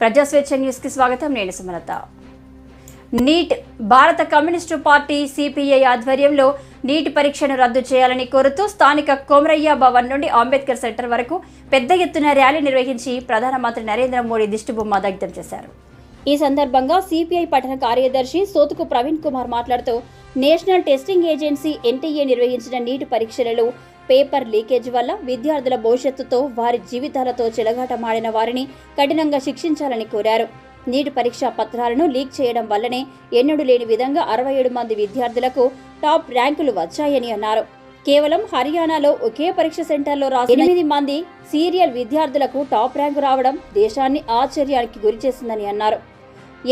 ప్రజాస్వేచ్ఛ న్యూస్కి స్వాగతం. నేను Sumalatha. NEET Bharata communist party CPI ఆధ్వర్యంలో నీట్ పరీక్షను రద్దు చేయాలని కోరుతూ స్థానిక కొమరయ్య భవన్ నుండి అంబేద్కర్ సెంటర్ వరకు పెద్ద ఎత్తున ర్యాలీ నిర్వహించి ప్రధానమంత్రి నరేంద్ర మోడీ దిష్టిబొమ్మ దగ్ధం చేశారు. ఈ సందర్భంగా సిపిఐ పట్టణ కార్యదర్శి సోతుకు ప్రవీణ్ కుమార్ మాట్లాడుతూ నేషనల్ టెస్టింగ్ ఏజెన్సీ ఎన్టీఏ నిర్వహించిన నీటి పరీక్షలలో పేపర్ లీకేజ్ వల్ల విద్యార్థుల భవిష్యత్తుతో వారి జీవితాలతో చెలగాటమాడిన వారిని కఠినంగా శిక్షించాలని కోరారు. నీటి పరీక్షా పత్రాలను లీక్ చేయడం వల్లనే ఎన్నడూ లేని విధంగా అరవై ఏడు మంది విద్యార్థులకు టాప్ ర్యాంకులు వచ్చాయని అన్నారు. కేవలం హర్యానాలో ఒకే పరీక్ష సెంటర్లో రాసిన ఎనిమిది మంది సీరియల్ విద్యార్థులకు టాప్ ర్యాంకు రావడం దేశాన్ని ఆశ్చర్యానికి గురిచేసిందని అన్నారు.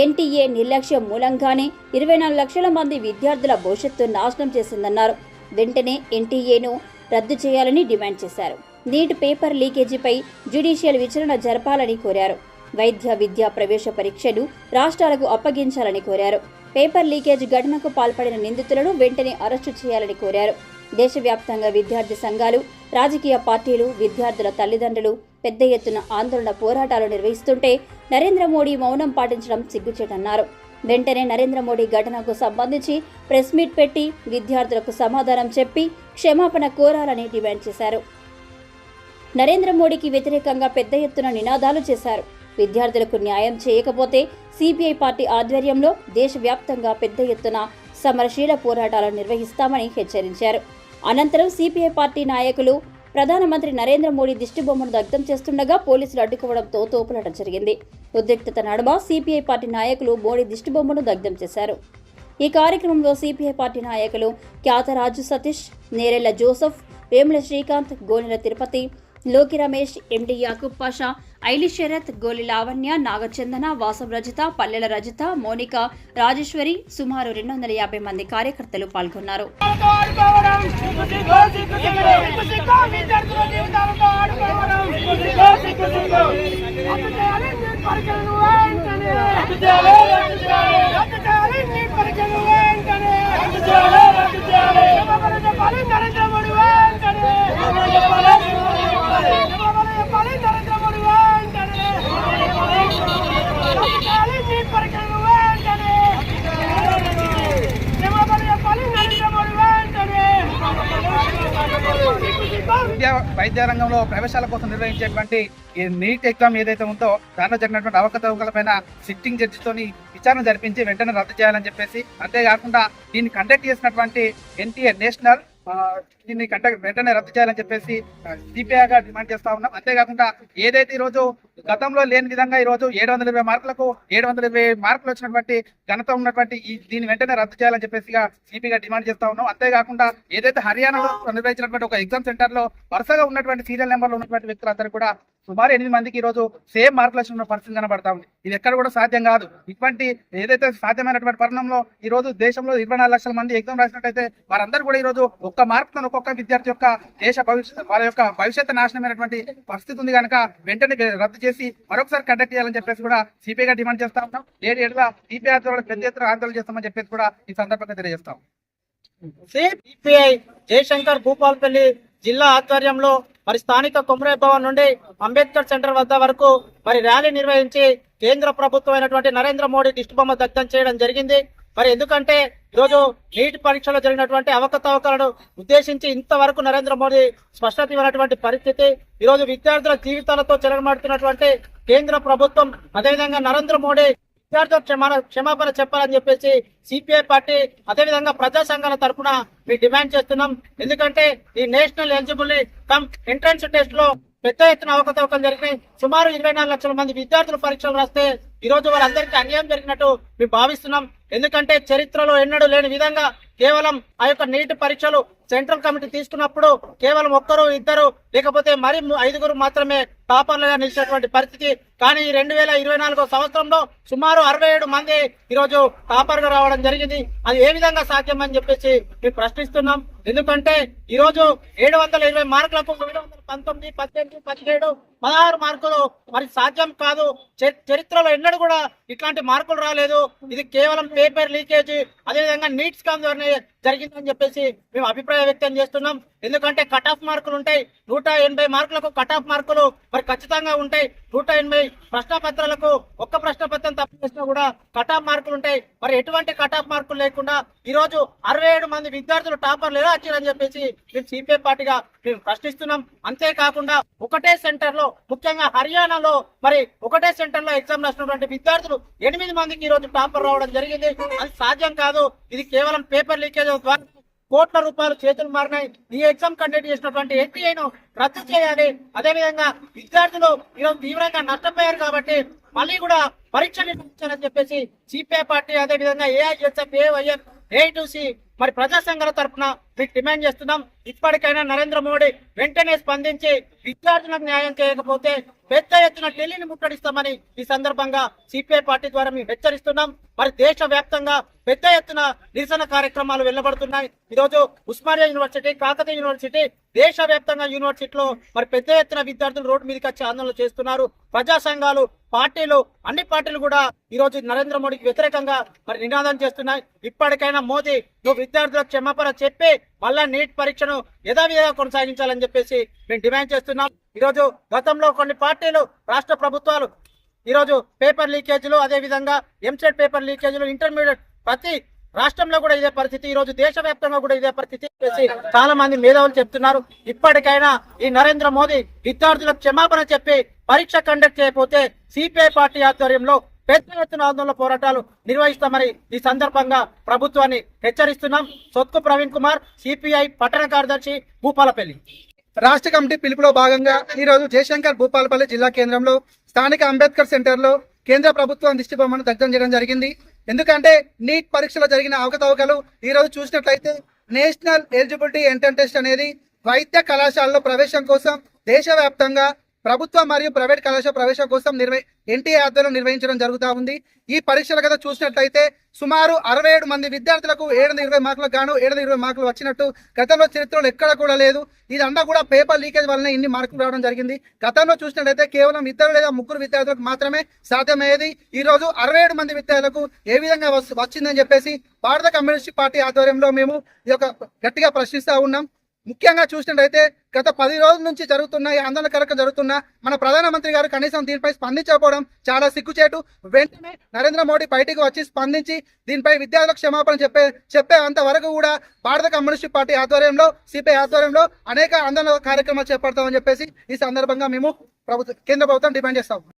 ఎన్టీఏ నిర్లక్ష్యం మూలంగానే ఇరవై నాలుగు లక్షల మంది విద్యార్థుల భవిష్యత్తు నాశనం చేసిందన్నారు. వెంటనే ఎన్టీఏను రద్దు చేయాలని డిమాండ్ చేశారు. నీట్ పేపర్ లీకేజీపై జ్యుడిషియల్ విచారణ జరపాలని కోరారు. వైద్య విద్యా ప్రవేశ పరీక్షలు రాష్ట్రాలకు అప్పగించాలని కోరారు. పేపర్ లీకేజ్ ఘటనకు పాల్పడిన నిందితులను వెంటనే అరెస్టు చేయాలని కోరారు. దేశవ్యాప్తంగా విద్యార్థి సంఘాలు రాజకీయ పార్టీలు విద్యార్థుల తల్లిదండ్రులు పెద్ద ఎత్తున ఆందోళన పోరాటాలు నిర్వహిస్తుంటే నరేంద్ర మోడీ మౌనం పాటించడం సిగ్గుచేటన్నారు. వెంటనే నరేంద్ర మోడీ ఘటనకు సంబంధించి ప్రెస్ మీట్ పెట్టి విద్యార్థులకు సమాధానం చెప్పి క్షమాపణ కోరాలని డిమాండ్ చేశారు. నరేంద్ర మోడీకి వ్యతిరేకంగా పెద్ద ఎత్తున నినాదాలు చేశారు. విద్యార్థులకు న్యాయం చేయకపోతే సిపిఐ పార్టీ ఆధ్వర్యంలో దేశవ్యాప్తంగా పెద్ద ఎత్తున సమరశీల పోరాటాలు నిర్వహిస్తామని హెచ్చరించారు. అనంతరం సిపిఐ పార్టీ నాయకులు ప్రధానమంత్రి నరేంద్ర మోడీ దిష్టిబొమ్మను దగ్ధం చేస్తుండగా పోలీసులు అడ్డుకోవడంతో తోపులాట జరిగింది. ఉద్రిక్తత నడుమ సిపిఐ పార్టీ నాయకులు మోడీ దిష్టిబొమ్మను దగ్ధం చేశారు. ఈ కార్యక్రమంలో సిపిఐ పార్టీ నాయకులు ఖ్యాతరాజు సతీష్ నేరెళ్ళ జోసఫ్ వేముల శ్రీకాంత్ గోనెల తిరుపతి లోకి రమేష్ ఎండి యాకూబ్ పాషా ఐలి శరత్ గోలి లావణ్య నాగచందన వాసం రజిత పల్లెల రజిత మోనిక రాజేశ్వరి సుమారు రెండు వందల యాభై మంది కార్యకర్తలు పాల్గొన్నారు ఆడుకోవడం సిగ్గు సిగ్గు సిగ్గు సిగ్గు సిగ్గు విద్యార్థుల జీవితాలతో ఆడుకోవడం సిగ్గు సిగ్గు సిగ్గు రద్దు చేయాలి నీట్ పరీక్షలను వెంటనే రద్దు చేయాలి రద్దు చేయాలి రద్దు చేయాలి నీట్ పరీక్షలను వెంటనే రద్దు చేయాలి రద్దు చేయాలి క్షమాపణ చెప్పాలి నరేంద్ర మోడీ వెంటనే క్షమాపణ చెప్పాలి క్షమాపణ చెప్పాలి నరేంద్ర మోడీ వెంటనే రద్దు చేయాలి నీట్ పరీక్షలను వెంటనే క్షమాపణ చెప్పాలి నరేంద్ర మోడీ వెంటనే వైద్య రంగంలో ప్రవేశాల కోసం నిర్వహించేటువంటి ఈ నీట్ ఎగ్జామ్ ఏదైతే ఉందో దానిలో జరిగినటువంటి అవకతవకలపైన సిట్టింగ్ జడ్జితోని విచారణ జరిపించి వెంటనే రద్దు చేయాలని చెప్పేసి అంతేకాకుండా దీన్ని కండక్ట్ చేసినటువంటి ఎన్టీఆర్ నేషనల్ దీన్ని కంట వెంటనే రద్దు చేయాలని చెప్పేసి సిపిఐగా డిమాండ్ చేస్తా ఉన్నాం. అంతేకాకుండా ఏదైతే ఈ రోజు గతంలో లేని విధంగా ఈ రోజు ఏడు వందల ఇరవై మార్కులకు ఏడు వందల ఇరవై మార్కులు వచ్చినటువంటి ఘనత ఉన్నటువంటి ఈ దీన్ని వెంటనే రద్దు చేయాలని చెప్పేసి సిపిగా డిమాండ్ చేస్తా ఉన్నాం. అంతేకాకుండా ఏదైతే హర్యానాలో నిర్వహించినటువంటి ఒక ఎగ్జామ్ సెంటర్లో వరుసగా ఉన్నటువంటి సీరియల్ నెంబర్లో ఉన్నటువంటి వ్యక్తులందరూ కూడా సుమారు ఎనిమిది మందికి ఈ రోజు సేమ్ మార్కులు వచ్చిన పరిస్థితి కనబడతా ఉంది. ఇది ఎక్కడ కూడా సాధ్యం కాదు. ఇటువంటి ఏదైతే సాధ్యమైనటువంటి పరిణామంలో ఈ రోజు దేశంలో ఇరవై నాలుగు లక్షల మంది ఎగ్జామ్ రాసినట్టయితే వారందరూ కూడా ఈ రోజు ఒక్క మార్కుతో ఒక్కొక్క విద్యార్థి యొక్క దేశ భవిష్యత్ వారి యొక్క భవిష్యత్తు నాశనమైనటువంటి పరిస్థితి ఉంది కనుక వెంటనే రద్దు చేసి మరొకసారి కండక్ట్ చేయాలని చెప్పేసి కూడా సిపిఐగా డిమాండ్ చేస్తా ఉన్నాం. లేడీ ఏడుగా సిపిఐ ఆధ్వర్యంలో పెద్ద ఎత్తున ఆందోళన చేస్తామని చెప్పేసి కూడా ఈ సందర్భంగా తెలియజేస్తాం సిపిఐ జయశంకర్ భూపాల్పల్లి జిల్లా ఆధ్వర్యంలో మరి స్థానిక కుమరే భవన్ నుండి అంబేద్కర్ సెంటర్ వద్ద వరకు మరి ర్యాలీ నిర్వహించి కేంద్ర ప్రభుత్వం అయినటువంటి నరేంద్ర మోడీ దిష్టిబొమ్మ దగ్ధం చేయడం జరిగింది. మరి ఎందుకంటే ఈరోజు నీట్ పరీక్షలో జరిగినటువంటి అవకతవకలను ఉద్దేశించి ఇంతవరకు నరేంద్ర మోడీ స్పష్టత ఇవ్వనటువంటి పరిస్థితి. ఈరోజు విద్యార్థుల జీవితాలతో చెలగమాడుతున్నటువంటి కేంద్ర ప్రభుత్వం అదేవిధంగా నరేంద్ర మోడీ విద్యార్థులకు క్షమా క్షమాపణ చెప్పాలని చెప్పేసి సిపిఐ పార్టీ అదేవిధంగా ప్రజా సంఘాల తరఫున మేము డిమాండ్ చేస్తున్నాం. ఎందుకంటే ఈ నేషనల్ ఎలిజిబుల్ కమ్ ఎంట్రన్స్ టెస్ట్లో పెద్ద ఎత్తున అవకతవకలు జరిగినాయి. సుమారు ఇరవై నాలుగు లక్షల మంది విద్యార్థులు పరీక్షలు రాస్తే ఈ రోజు వారందరికీ అన్యాయం జరిగినట్టు మేము భావిస్తున్నాం. ఎందుకంటే చరిత్రలో ఎన్నడూ లేని విధంగా కేవలం ఆ యొక్క నీటి పరీక్షలు సెంట్రల్ కమిటీ తీసుకున్నప్పుడు కేవలం ఒక్కరు ఇద్దరు లేకపోతే మరి ఐదుగురు మాత్రమే టాపర్లుగా నిలిచినటువంటి పరిస్థితి. కానీ ఈ రెండు వేల ఇరవై నాలుగో సంవత్సరంలో సుమారు అరవై ఏడు మంది ఈరోజు టాపర్గా రావడం జరిగింది. అది ఏ విధంగా సాధ్యం అని చెప్పేసి మేము ప్రశ్నిస్తున్నాం. ఎందుకంటే ఈరోజు ఏడు వందల ఇరవై మార్కులకు ఏడు వందల పంతొమ్మిది పద్దెనిమిది పదిహేడు పదహారు మార్కులు మరి సాధ్యం కాదు. చరిత్రలో ఎన్నడూ కూడా ఇట్లాంటి మార్కులు రాలేదు. ఇది కేవలం పేపర్ లీకేజ్ అదేవిధంగా నీట్ స్కామ్ ద్వారా జరిగిందని చెప్పేసి మేము అభిప్రాయం వ్యక్తం చేస్తున్నాం. ఎందుకంటే కట్ ఆఫ్ మార్కులు ఉంటాయి. నూట ఎనభై మార్కులకు కట్ ఆఫ్ మార్కులు మరి ఖచ్చితంగా ఉంటాయి. నూట ఎనభై ప్రశ్నపత్రాలకు ఒక్క ప్రశ్నపత్రం తప్పు చేసినా కూడా కట్ ఆఫ్ మార్కులు ఉంటాయి. మరి ఎటువంటి కట్ ఆఫ్ మార్కులు లేకుండా ఈ రోజు అరవై ఏడు మంది విద్యార్థులు టాపర్లు ఎలా వచ్చారని చెప్పేసి మేము సిపిఐ పార్టీగా మేము ప్రశ్నిస్తున్నాం. అంతేకాకుండా ఒకటే సెంటర్లో ముఖ్యంగా హర్యానాలో మరి ఒకటే సెంటర్లో ఎగ్జామ్ రాసినటువంటి విద్యార్థులు ఎనిమిది మందికి ఈ రోజు టాపర్ రావడం జరిగింది. అది సాధ్యం కాదు. ఇది కేవలం పేపర్ లీకేజ్ ద్వారా కోట్ల రూపాయలు చేతులు మారినాయి. ఈ ఎగ్జామ్ కండక్ట్ చేసినటువంటి ఎన్టీఐను రద్దు చేయాలి. అదేవిధంగా విద్యార్థులు ఈరోజు తీవ్రంగా నష్టపోయారు కాబట్టి మళ్ళీ కూడా పరీక్ష నిర్వహించాలని చెప్పేసి సిపిఐ పార్టీ అదేవిధంగా ఏఐఎస్ఎఫ్ ఏవైఎఫ్ ఏఐటీసీ మరి ప్రజా సంఘాల తరఫున మీకు డిమాండ్ చేస్తున్నాం. ఇప్పటికైనా నరేంద్ర మోడీ వెంటనే స్పందించి విద్యార్థులకు న్యాయం చేయకపోతే పెద్ద ఎత్తున ఢిల్లీని ముట్టడిస్తామని ఈ సందర్భంగా సిపిఐ పార్టీ ద్వారా మేము హెచ్చరిస్తున్నాం. మరి దేశ వ్యాప్తంగా పెద్ద ఎత్తున నిరసన కార్యక్రమాలు వెళ్ళబడుతున్నాయి ఈరోజు ఉస్మానియా యూనివర్సిటీ కాకతీయ యూనివర్సిటీ దేశ వ్యాప్తంగా యూనివర్సిటీలో మరి పెద్ద ఎత్తున విద్యార్థులు రోడ్డు మీదకి వచ్చి ఆందోళన చేస్తున్నారు. ప్రజా సంఘాలు పార్టీలు అన్ని పార్టీలు కూడా ఈరోజు నరేంద్ర మోడీకి వ్యతిరేకంగా మరి నినాదం చేస్తున్నాయి. ఇప్పటికైనా మోదీ నువ్వు విద్యార్థులకు క్షమాపణ చెప్పి మళ్ళా నీట్ పరీక్షను యథావిధిగా కొనసాగించాలని చెప్పేసి మేము డిమాండ్ చేస్తున్నాం. ఈరోజు గతంలో కొన్ని పార్టీలు రాష్ట్ర ప్రభుత్వాలు ఈరోజు పేపర్ లీకేజీలు అదే విధంగా ఎంసెట్ పేపర్ లీకేజీలు ఇంటర్మీడియట్ ప్రతి రాష్ట్రంలో కూడా ఇదే పరిస్థితి ఈ రోజు దేశవ్యాప్తంగా కూడా ఇదే పరిస్థితి చెప్పేసి చాలా మంది మేధావులు చెప్తున్నారు. ఇప్పటికైనా ఈ నరేంద్ర మోదీ విద్యార్థులకు క్షమాపణ చెప్పి పరీక్ష కండక్ట్ చేయకపోతే సిపిఐ పార్టీ ఆధ్వర్యంలో పెద్ద ఎత్తున ఆందోళన పోరాటాలు నిర్వహిస్తామని ఈ సందర్భంగా ప్రభుత్వాన్ని హెచ్చరిస్తున్నాం. సొత్కు ప్రవీణ్ కుమార్ సిపిఐ పట్టణ కార్యదర్శి భూపాలపల్లి. రాష్ట్ర కమిటీ పిలుపులో భాగంగా ఈ రోజు జయశంకర్ భూపాలపల్లి జిల్లా కేంద్రంలో స్థానిక అంబేద్కర్ సెంటర్లో కేంద్ర ప్రభుత్వం దిష్టి బొమ్మను దగ్ధం చేయడం జరిగింది. ఎందుకంటే నీట్ పరీక్షలో జరిగిన అవకతవకలు ఈరోజు చూసినట్లయితే నేషనల్ ఎలిజిబిలిటీ ఎంట్రన్ టెస్ట్ అనేది వైద్య కళాశాలలో ప్రవేశం కోసం దేశవ్యాప్తంగా ప్రభుత్వ మరియు ప్రైవేట్ కళాశాల ప్రవేశం కోసం నిర్వహి ఎన్టీఏ ఆధ్వర్యంలో నిర్వహించడం జరుగుతూ ఉంది. ఈ పరీక్షల కదా చూసినట్లయితే సుమారు అరవై ఏడు మంది విద్యార్థులకు ఏడు ఇరవై మార్కులకు గాను ఏడు ఇరవై మార్కులు వచ్చినట్టు గతంలో చరిత్రలో ఎక్కడ కూడా లేదు. ఇదంతా కూడా పేపర్ లీకేజ్ వల్లనే ఇన్ని మార్కులు రావడం జరిగింది. గతంలో చూసినట్లయితే కేవలం ఇద్దరు లేదా ముగ్గురు విద్యార్థులకు మాత్రమే సాధ్యమయ్యేది. ఈ రోజు అరవై ఏడు మంది విద్యార్థులకు ఏ విధంగా వచ్చిందని చెప్పేసి భారత కమ్యూనిస్ట్ పార్టీ ఆధ్వర్యంలో మేము ఈ యొక్క గట్టిగా ప్రశ్నిస్తూ ఉన్నాం. ముఖ్యంగా చూసినట్టయితే గత పది రోజుల నుంచి జరుగుతున్న ఈ ఆందోళనకరంగా జరుగుతున్న మన ప్రధానమంత్రి గారు కనీసం దీనిపై స్పందించకపోవడం చాలా సిగ్గుచేటు. వెంటనే నరేంద్ర మోడీ బయటికి వచ్చి స్పందించి దీనిపై విద్యార్థులకు క్షమాపణ చెప్పే చెప్పే అంతవరకు కూడా భారత కమ్యూనిస్ట్ పార్టీ ఆధ్వర్యంలో సిపిఐ ఆధ్వర్యంలో అనేక ఆందోళన కార్యక్రమాలు చేపడతామని చెప్పేసి ఈ సందర్భంగా మేము ప్రభుత్వం కేంద్ర ప్రభుత్వం డిమాండ్ చేస్తాం